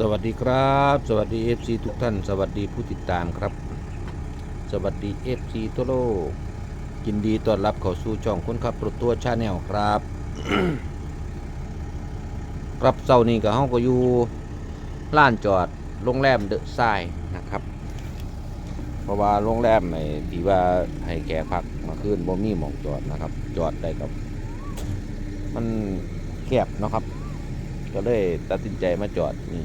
สวัสดีครับ สวัสดี FC ทุกท่าน สวัสดีผู้ติดตามครับ สวัสดี FC ทั่วโลกยินดีต้อนรับเข้าสู่ช่องคนขับรถตัวชาแนลครับครับเสาร์นี้ก็เฮาก็อยู่ล้านจอดโรงแรมเดอะไซนะครับ เพราะว่าโรงแรมไอ้ที่ว่าให้แขกพักมาคืนบ่มีหมองจอดนะครับ จอดได้กับ มันแคบนะครับ ก็เลยตัดสินใจมาจอดนี่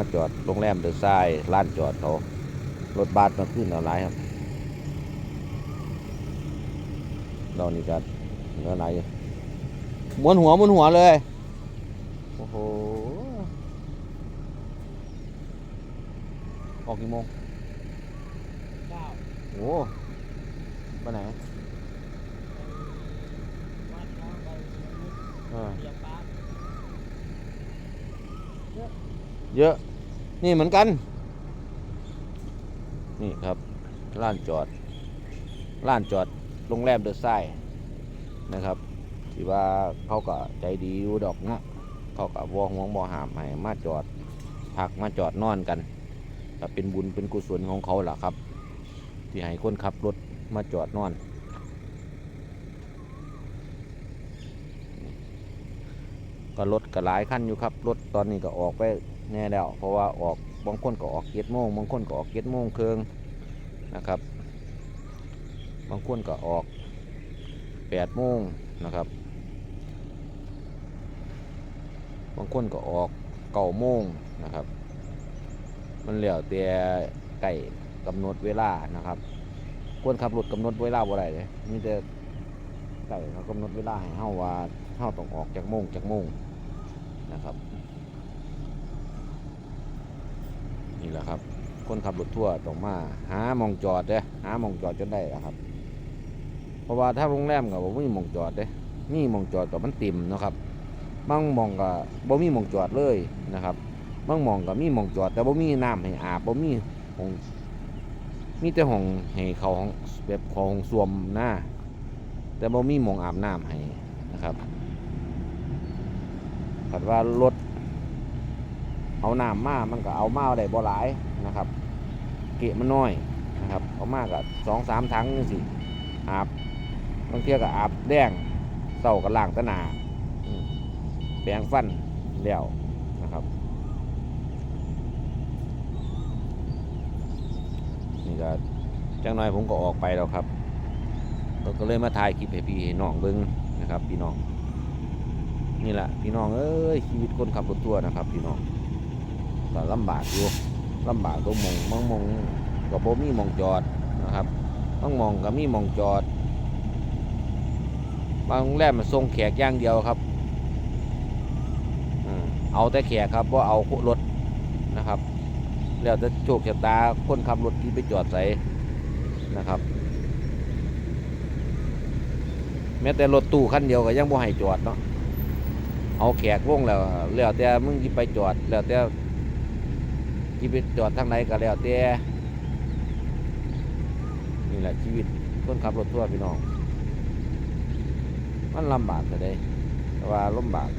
มาจอดโรงแรมเดอะไซน์ร้านจอดเขารถบัสมาขึ้นเอาไรครับเรานี่ก็เนื้อไหนอยู่หมุนหัวหมุนหัวเลย โอ้โห ออกกี่โมงเก้าโอ้ไปไหนวัดน้องไปเออเรียบปั๊บ เยอะ นี่เหมือนกัน นี่ครับร้านจอดร้านจอดโรงแรมเดอะไซน์นะครับที่ว่าเขาก็ใจดีอยู่ดอกนะเขาก็วอห่วงบ่หามให้มาจอดพักมาจอดนอนกันก็เป็นบุญเป็นกุศลของเขาล่ะครับ ที่ให้คนขับรถมาจอดนอน ก็รถก็หลายคันอยู่ครับรถตอนนี้ก็ออกไป แน่แล้ว เพราะว่าออกบางคนก็ออกเจ็ดโมงบางคนก็ออกเจ็ดโมงเครึ่งนะครับ บางคนก็ออกแปดโมงนะครับ บางคนก็ออกเก้าโมงนะครับ มันเหลียวแต่ไก่กำหนดเวลานะครับควรขับรถกำหนดเวลาบ่ได้เลยมีแต่ไก่เขากำหนดเวลาให้เฮาว่าเฮาต้องออกจากโมงจากโมงนะครับ นี่แหละครับ คนขับรถทั่วต้องมา หามองจอดเด้หามองจอดจนได้ครับ เพราะว่าถ้าโรงแรมกับบ่มีมองจอดเด้มีมองจอดกับมันติ่มนะครับบางมองก็บ่มีมองจอดเลยนะครับบางมองก็มีมองจอด แต่บ่มีน้ำให้อาบบ่มีห้องมีแต่ห้องให้เขาห้องแบบขอห้องส้วมหน้าแต่บ่มีมองอาบน้ำให้นะครับผัดว่ารถ เอาน้ำมามันก็เอามาได้บ่หลายนะครับ เกะมันน้อยนะครับเอามากับสองสามถังนี่สิอาบบางเที่ยก็อาบแดงเต่ากับล่างตะนาแปรงฟันแล้วนะครับนี่ก็จังน้อยผมก็ออกไปแล้วครับ ก็เลยมาถ่ายคลิปให้พี่น้องเบิ้งนะครับ พี่น้องนี่แหละพี่น้องเอ้ยชีวิตคนขับรถทัวร์นะครับ พี่น้อง ก็ลำบากอยู่ลำบากตรงมองบางมองก็บ่มีมองจอดนะครับบางมองก็มีมองจอดบางโรงแรมมันส่งแขกอย่างเดียวครับเอาแต่แขกครับว่าเอารถนะครับ แล้วจะโชคชะตาคนขับรถที่ไปจอดใส่นะครับ แม้แต่รถตู้คันเดียวก็ยังบ่ให้จอดเนาะเอาแขกวงแล้วแล้วแต่มึงที่ไปจอดแล้วแต่ ชีวิตจอดทางไหนก็แล้วแต่นี่แหละชีวิตคนขับรถทั่วพี่น้อง มันลำบากแต่ได้แต่ว่าลำบาก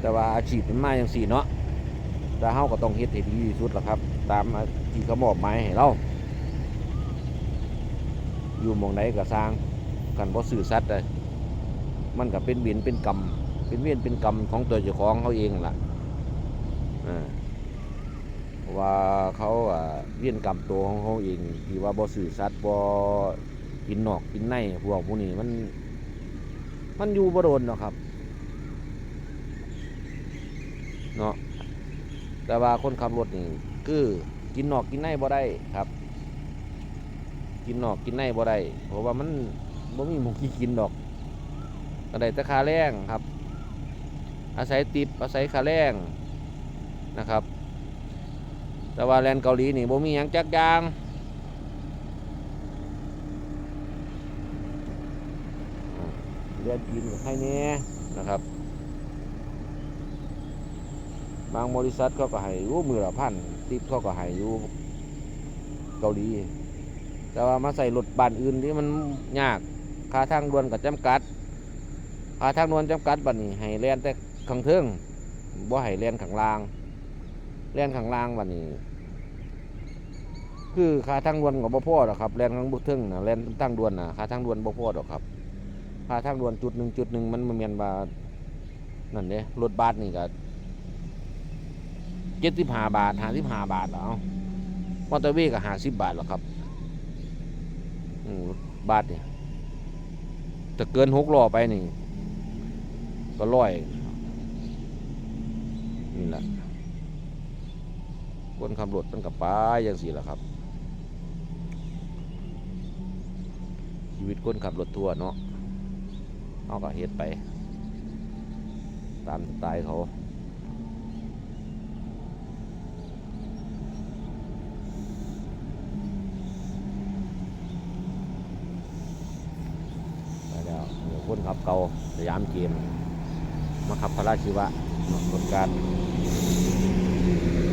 แต่ว่าอาชีพมันมาอย่างสี่เนาะแต่เฮาก็ต้องเฮ็ดให้ดีที่สุดล่ะครับ ตามที่เขามอบหมายให้เราอยู่มองไหนก็สร้างกันบ่สื่อสัตย์เลยมันก็เป็นเวียนเป็นกรรมเป็นเวียนเป็นกรรมของตัวเจ้าของเขาเองล่ะอ่า ว่าเขาเวียนกรรมตัวของเขาเองที่ว่าบ่สื่อสัตย์บ่กินนอกกินในพวกพวกนี้มัน มันอยู่บ่โดนเนาะครับเนาะแต่ว่าคนขับรถนี่คือกินนอกกินในบ่ได้ครับ กินนอกกินในบ่ได้เพราะว่ามันบ่มีหมูกี่กินดอกก็ได้แต่คาแรงครับ อาศัยติบอาศัยคาแรงนะครับ แต่ว่าแลนด์เกาหลีนี่บ่มีหยังจักอย่างเรียนกินกับใครแน่นะครับ บางบริษัทเขาก็ให้อยู่มือละพันติปเขาก็ให้อยู่เกาหลี แต่ว่ามาใส่รถบ้านอื่นที่มันยากค่าทางด่วนก็จำกัดค่าทางด่วนจำกัดบัดนี้ให้แลนแต่ข้างเทิงบ่ให้แลนข้างลาง แล่นข้างล่างบัดนี้ คือค่าทางด่วนก็บ่พ่อดอกครับแล่นข้างบุเทิงนะแล่นทางด่วนนะค่าทางด่วนบ่พ่อดอกครับค่าทางด่วนจุดหนึ่งจุดหนึ่งมันบ่แม่นว่านั่นเด้รถบัสนี่ก็75บห้าบาท55บห้าบาทแล้วมอเตอร์เวย์ก็50บบาทแล้วครับบัสเนี่ยถ้าเกิน6ล้อไปนี่ก็ร้อยนี่แหละ คนขับรถมันกับป้าอย่างสี่ละครับ ชีวิตคนขับรถทั่วเนาะเอาก็เฮ็ดไป ตามสไตล์เขาไปแล้วเดี๋ยวคนขับเก่าสยามเกม มาขับพระราชิวะรถการ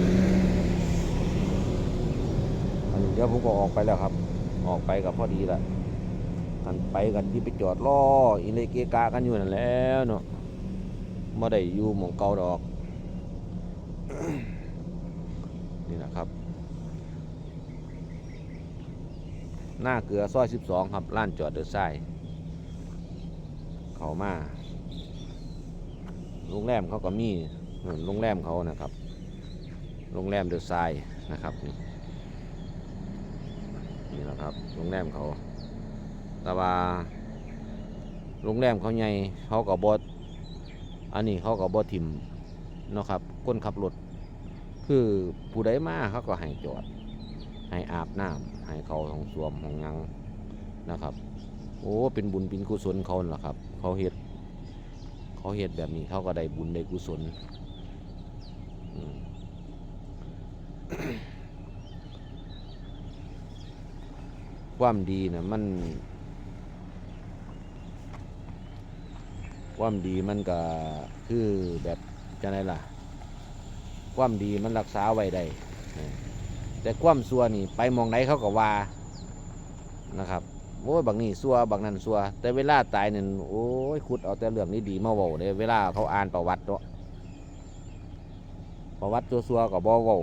อันนี้ เดี๋ยวผมก็ออกไปแล้วครับ ออกไปกับพอดีละกันไปกันที่ไปจอดล่ออิเลเกกากันอยู่นั่นแล้วเนาะไม่ได้อยู่หมองเกาดอก นี่นะครับ หน้าเกลือซอย12ครับร้านจอดเดอะไซด์เขามาโรงแรมเขาก็มีโรงแรมเขานะครับ โรงแรมเดอะไซด์นะครับนี่ นี่นะครับโรงแรมเขา แต่ว่าโรงแรมเขาใหญ่เขาก็บดอันนี้เขาก็บดถิ่มเนาะครับคนขับรถคือผู้ใดมาเขาก็ให้จอด ให้อาบน้ำให้เขาของสวมของยังนะครับ โอ้เป็นบุญเป็นกุศลเขาล่ะครับ เขาเฮ็ดเขาเฮ็ดแบบนี้เขาก็ได้บุญได้กุศลอื ความดีนะมัน ความดีมันก็คือแบบจะไหนล่ะ ความดีมันรักษาไว้ได้แต่ความซัวนี่ ไปมองไหนเขาก็ว่านะครับโอ้ยบางนี่ซัวบางนั่นซัว แต่เวลาตายเนี่ยโอ้ยขุดเอาแต่เรื่องนี้ดีมาว้าเลยเวลาเขาอ่านประวัติเนาะประวัติซัวก็บ่เว้า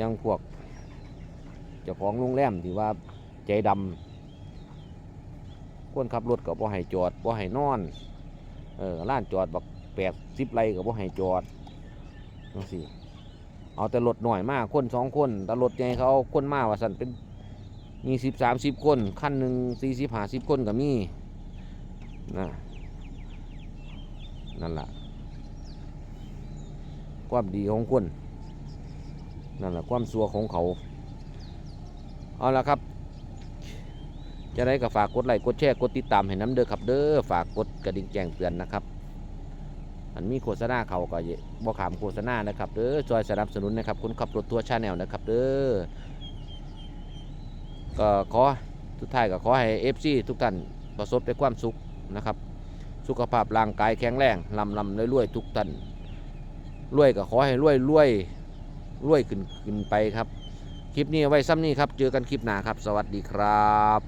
ยังพวก เจ้าของโรงแรมที่ว่าใจดำคนขับรถก็บ่ให้จอดบ่ให้นอนเออล้านจอดบักแปดสิบไรก็บ่ให้จอดจังซี่เอาแต่รถหน่อยมากคนสองคนแต่รถใหญ่เขาเอาคนมาว่าสันเป็นมีสิบสามสิบคนขั้นหนึ่งสี่สิบห้าสิบคนก็มีนะนั่นแหละความดีของคนนั่นแหละความสัวของเขา เอาละครับ จะได้ก็ฝากกดไลค์กดแชร์กดติดตามให้น้ำเด้อครับเด้อฝากกดกระดิ่งแจ้งเตือนนะครับอันมีโฆษณาเขาก็อย่าบ่ขามโฆษณานะครับเด้อจอยสนับสนุนนะครับคุณขับรถทัวร์ชาแนลนะครับเด้อก็ขอทุกท้ายก็ขอให้เอฟซีทุกท่านประสบแต่ความสุขนะครับ สุขภาพร่างกายแข็งแรงลำลำรวยๆทุกท่านรวยก็ขอให้รวยรวยรวยขึ้นขึ้นไปครับ คลิปนี้ไว้ซ้ำนี้ครับ เจอกันคลิปหน้าครับ สวัสดีครับ